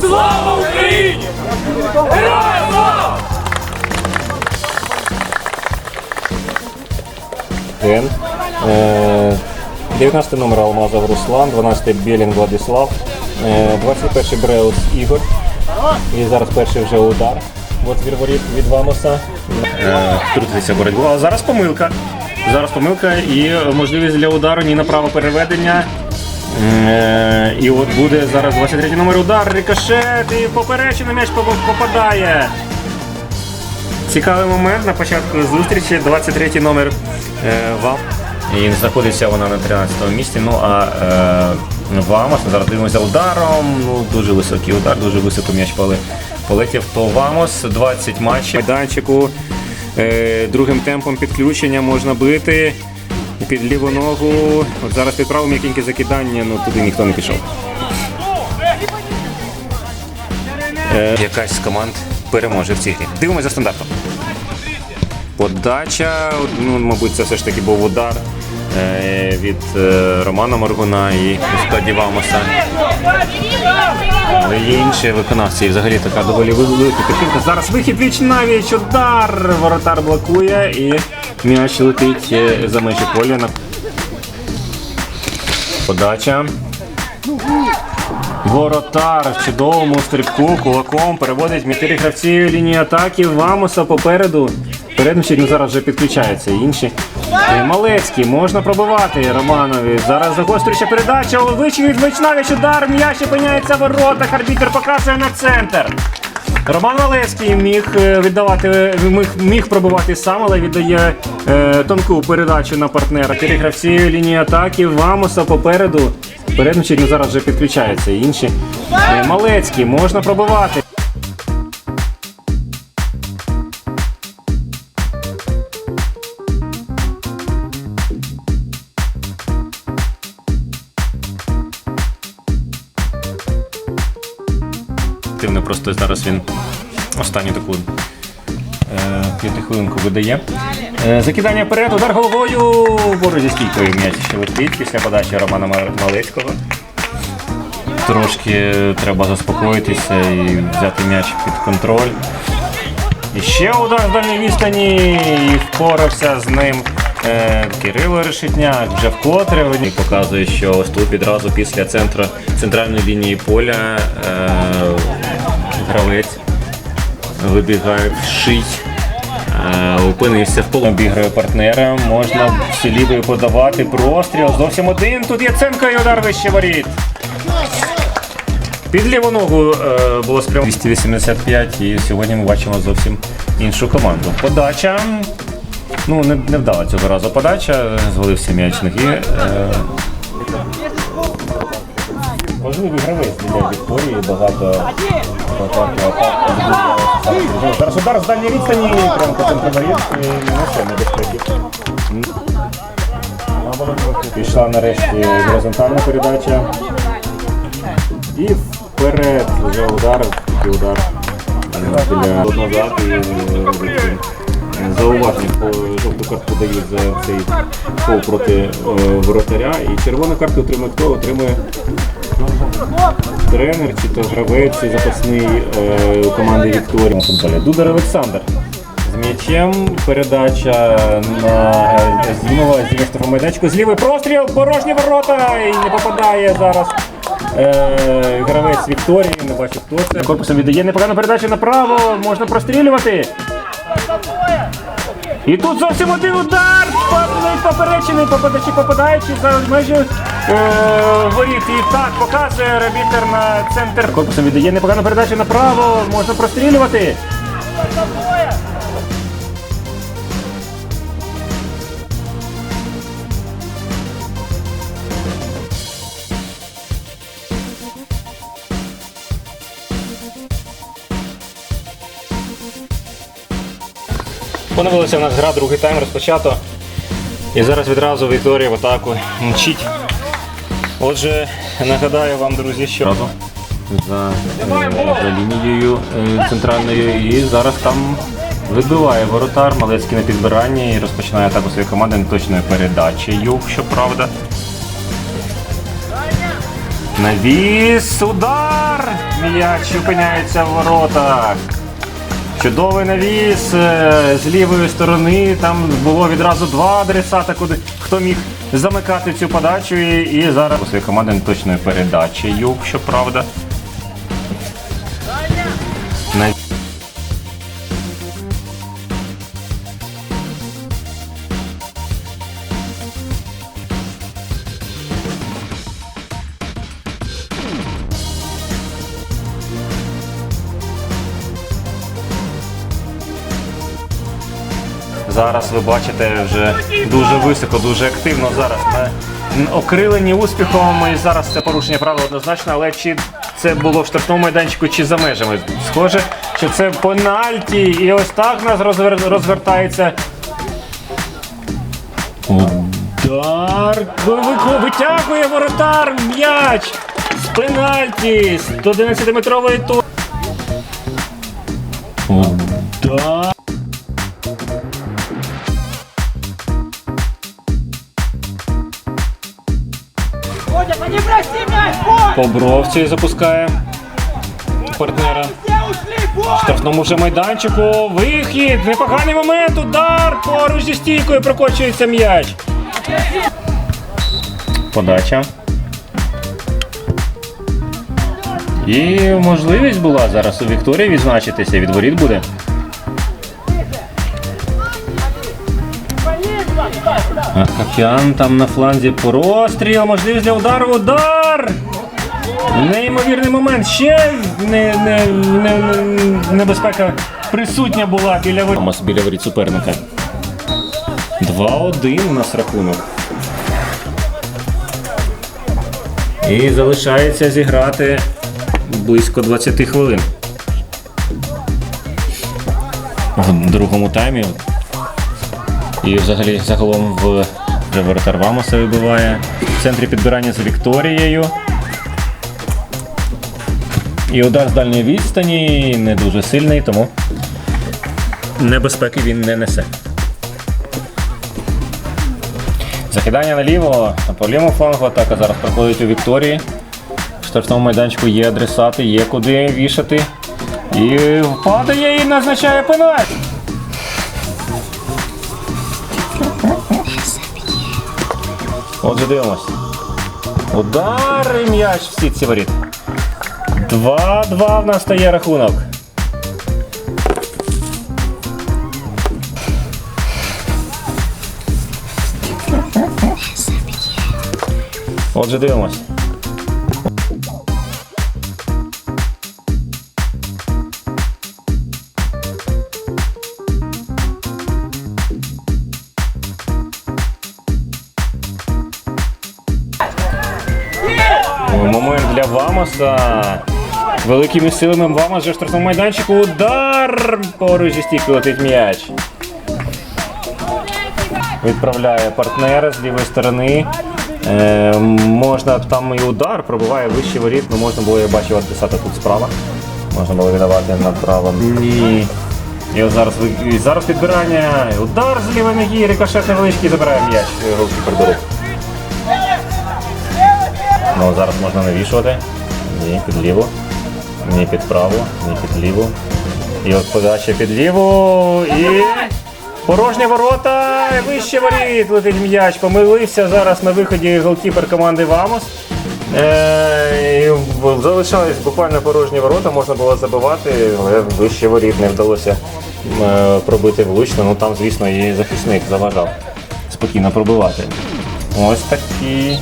Слава Україні! Героям слава! Е, 19 номер Алмазов Руслан, 12 Білін Владислав, е, 21 Бреус Ігор. І зараз перший вже удар. От від воріт від Вамоса. Е, Втрутитися в боротьбу. А зараз помилка. Зараз помилка і можливість для удару ні на право переведення. Е, І от буде зараз 23 номер удар, рикошет і поперечина м'яч попадає. Цікавий момент на початку зустрічі. 23 номер е, вам. І знаходиться вона на 13 місці. Ну а е, Вамос, зараз дивимося ударом. Ну, дуже високий удар, дуже високо м'яч поли- полетів. То Вамос 20 матчів. Майданчику е, другим темпом підключення можна бити. Під ліву ногу. От зараз під правим м'якеньке закидання, ну туди ніхто не пішов. Е, якась з команд переможе в цій грі. Дивимося за стандартом. Подача, ну, мабуть, це все ж таки був удар е, від е, Романа Моргуна і Складі Вамоса. Є інші виконавці. І взагалі така доволі велика підтримка. Зараз вихід віч на віч, удар. Воротар блокує і м'яч летить е, за межі поля. на- Подача. Воротар в чудовому стрибку кулаком переводить мітирі гравців лінії атаки. Вамоса попереду. Передничі ну, зараз вже підключаються інші. І Малецький можна пробивати Романові. Зараз загострююча передача. Вичі від Вичнавіч удар. М'яч опиняється в воротах. Арбітер показує на центр. Роман Малецький міг е, віддавати, міг, міг пробивати сам, але віддає е, тонку передачу на партнера. Чотири гравці лінії атаки. Вамоса попереду. Передничі зараз вже підключаються інші. Е, Малецький можна пробивати. Активно просто зараз він останню таку е, п'ятихвилинку видає. Е, закидання вперед, удар головою. Поруч зі стійкою м'яч ще летить після подачі Романа Малецького. Трошки треба заспокоїтися і взяти м'яч під контроль. І ще удар з дальньої відстані і впорався з ним е, Кирило Решетняк. Вже вкотре він показує, що ось тут відразу після центру, центральної лінії поля е, гравець вибігає в шить. Е, Опинився в полу, обіграє партнера. Можна всі лівою подавати. Простріл. Зовсім один. Тут Яценко і удар вище воріт. Під ліву ногу е, було спрямовано 285 і сьогодні ми бачимо зовсім іншу команду. Подача. Ну, не, не вдала цього разу подача, звалився м'яч ноги. Е, Важливий гравець для Вікторії, багато. Зараз удар з дальньої відстані, прямо по центру воріт, не все небезпеки. Пішла нарешті горизонтальна передача. І вперед вже удар, такий удар назад і е, зауваження по жовту картку дають за цей фол проти е, воротаря. І червону картку отримує хто? Отримує тренер чи то гравець запасний е, команди Вікторія футболі. Дудар Олександр. З м'ячем передача на е, з лівого з майданчику. З лівий простріл, порожні ворота і не попадає зараз. Е, гравець Вікторії, не бачу хто це. Корпусом віддає непогану передачу направо, можна прострілювати. І тут зовсім один удар! Поперечений, попадачі попадаючи за межі е, воріт. І так показує ребітер на центр. Корпусом віддає непогану передачу направо, можна прострілювати. Поновилася в нас гра, другий тайм розпочато. І зараз відразу Вікторія в атаку мчить. Отже, нагадаю вам, друзі, що за, е, за лінією е, центральною і зараз там Вибиває воротар, Малецький на підбиранні і розпочинає атаку своєї команди неточною передачею, щоправда. Навіс, удар! М'яч опиняється в воротах. Чудовий навіс е, з лівої сторони. Там було відразу два адресата, куди хто міг замикати цю подачу. І, і зараз у своєї команди точною передачею, щоправда. Зараз ви бачите вже дуже високо, дуже активно зараз. Ми окрилені успіхом і зараз це порушення правил однозначно, але чи це було в штрафному майданчику, чи за межами? Схоже, що це пенальті, і ось так нас розвер... розвертається. Удар! Ви- ви- Витягує воротар м'яч! З пенальті! З 11-метрової ту. Удар! По бровці запускає партнера. В штрафному вже майданчику. Вихід! Непоганий момент! Удар! Поруч зі стійкою прокочується м'яч. Подача. І можливість була зараз у Вікторії відзначитися. Від воріт буде. А там на фланзі простріл, можливість для удару. Удар! Неймовірний момент. Ще не, не, не, не- небезпека присутня була біля воріт. Біля воріт суперника. 2-1 у нас рахунок. І залишається зіграти близько 20 хвилин. В другому таймі. І взагалі загалом в вже воротар Вамоса вибиває. В центрі підбирання з Вікторією. І удар з дальньої відстані не дуже сильний, тому небезпеки він не несе. Закидання наліво, по лівому флангу атака зараз проходить у Вікторії. В штрафному майданчику є адресати, є куди вішати. І падає і назначає пенальті. Отже, дивимось. Удар і м'яч в сітці воріт. 2-2 в нас стає рахунок. Отже, дивимось. Момент для Вамоса. Великими силами Вамос вже в штрафному майданчику. Удар! Поруч зі стійки летить м'яч. Відправляє партнера з лівої сторони. Е, можна там і удар, пробиває вищий воріт, але можна було, я бачив, відписати тут справа. Можна було віддавати направо. Ні. І от зараз, і зараз підбирання. Удар з лівої ноги, рикошет невеличкий забирає м'яч. е, Голкіпер до рук. Ну, зараз можна навішувати. Ні, під ліву. Ні, під праву, ні, під ліву. І от подача під ліву. І. Порожні ворота, вище воріт летить м'яч. Помилився зараз на виході голкіпер команди Вамос. Е, і залишались буквально порожні ворота, можна було забивати, але вище воріт не вдалося е, пробити влучно. Ну там, звісно, і захисник заважав спокійно пробивати. Ось такі